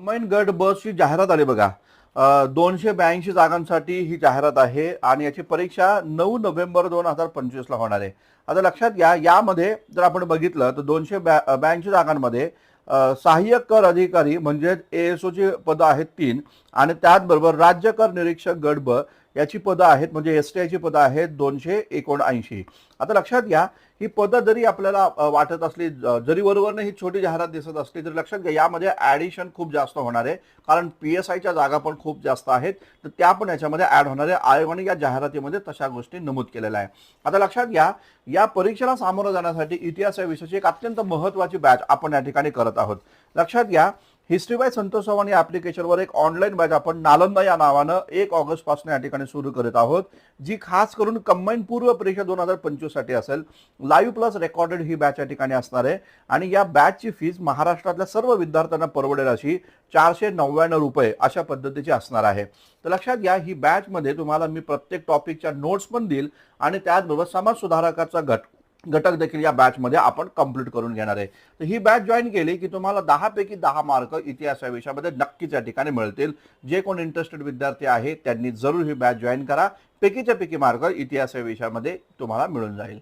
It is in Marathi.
कंबाईन गट बसची जाहिरात आली बघा. दोनशे ब्याऐंशी जागांसाठी ही जाहिरात आहे आणि याची परीक्षा नऊ नोव्हेंबर दोन हजार पंचवीसला होणार आहे. आता लक्षात घ्या यामध्ये जर आपण बघितलं तर दोनशे ब्या ब्याऐंशी जागांमध्ये सहाय्यक कर अधिकारी म्हणजेच एएसओची पदं आहेत तीन आणि त्याचबरोबर राज्य कर निरीक्षक गट ब याची पदं आहेत म्हणजे एस टी आयची पदं आहेत दोनशे एकोणऐंशी. आता लक्षात घ्या ही पदं जरी आपल्याला वाटत असली ज- जरी वरवरनं ही छोटी जाहिरात दिसत असली तरी लक्षात घ्या यामध्ये ॲडिशन खूप जास्त होणार आहे. कारण पी एस आयच्या जागा पण खूप जास्त आहेत तर त्या पण याच्यामध्ये ॲड होणार आहे. आयोगाने या जाहिरातीमध्ये तशा गोष्टी नमूद केलेल्या आहे आता लक्षात घ्या या परीक्षेला सामोरं जाण्यासाठी इतिहास या विषयाची एक अत्यंत महत्त्वाची बॅच आपण या ठिकाणी करत आहोत. लक्षात घ्या हिस्ट्री बाय संतोष चव्हाण या ऍप्लिकेशनवर एक ऑनलाईन बॅच आपण नालंदा या नावानं एक ऑगस्टपासून या ठिकाणी सुरू करत आहोत जी खास करून कंबाईन पूर्व परीक्षा दोन हजार पंचवीससाठी असेल. लाईव्ह प्लस रेकॉर्डेड ही बॅच या ठिकाणी असणार आहे. आणि या बॅचची फीज महाराष्ट्रातल्या सर्व विद्यार्थ्यांना परवडेल अशी चारशे नव्याण्णव रुपये अशा पद्धतीची असणार आहे. तर लक्षात घ्या ही बॅचमध्ये तुम्हाला मी प्रत्येक टॉपिकच्या नोट्स पण देईल आणि त्याचबरोबर समाज सुधारकाचा घट घटक देखील या बॅचमध्ये आपण कंप्लीट करून घेणार आहे. तर ही बॅच जॉईन केली की तुम्हाला दहापैकी दहा मार्क इतिहास या विषयामध्ये नक्कीच या ठिकाणी मिळतील. जे कोण इंटरेस्टेड विद्यार्थी आहेत त्यांनी जरूर ही बॅच जॉईन करा. पैकीच्या पैकी मार्क इतिहास या विषयामध्ये तुम्हाला मिळून जाईल.